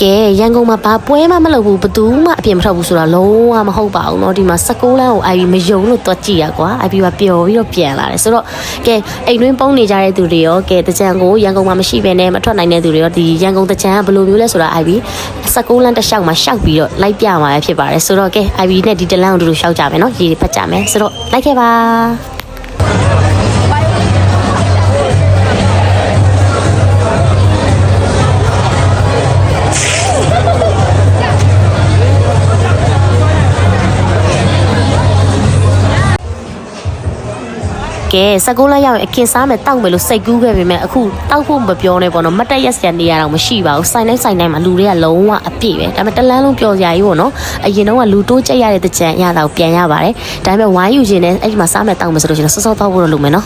ကဲရန်ကုန်မှာဘာပွဲမှမလုပ်ဘူးဘသူမှအပြင်မထွက်ဘူးဆိုတာလုံးဝမဟုတ်ပါဘူးเนาะဒီမှာ16လမ်းကို IB မယုံလို့တွက်ကြည့်ရကွာ IB ကပျော်ပြီးတော့ပြန်လာတယ်ဆိုတော့ကဲအိမ်တွင်းပုံနေကြတဲ့သူတွေရောကဲတကြံကိုရန်ကုန်မှာမရှိဘဲနဲ့မထွက်နိုင်တဲ့သူတွေရောဒီရန်ကုန်တကြံကဘယ်လိုမျိုးလဲဆိုတာ IB 16လမ်းတစ်လျှောက်မှာရှောက်ပြီးတော့လိုက်ပြမှာဖြစ်ပါတယ်ဆိုတော့ကဲ IB နဲ့ဒီတလမ်းကိုတို့ရှောက်ကြမယ်เนาะရေဖတ်ကြမယ်ဆိုတော့လိုက်ခဲ့ပါ ကဲစကုန်းလက်ရောက်ရင်အခင်စားမယ်တောက်မယ်လို့စိတ်ကူးခဲ့ပေမဲ့အခုတောက်ဖို့မပြောနဲ့ပေါ့နော်မတ်တက်ရက်စရနေရတော့မရှိပါဘူးစိုင်းတိုင်းစိုင်းတိုင်းမှာလူတွေကလုံးဝအပြည့်ပဲဒါပေမဲ့တလန်းလုံးပျော်စရာကြီးပေါ့နော်အရင်တော့ကလူတိုးကြက်ရတဲ့တကြံအရသာကိုပြန်ရပါတယ်ဒါပေမဲ့ဝိုင်းယူခြင်းနဲ့အဲ့ဒီမှာစားမယ်တောက်မယ်ဆိုလို့ရှိရင်စောစောတောက်ဖို့တော့လုပ်မယ်နော်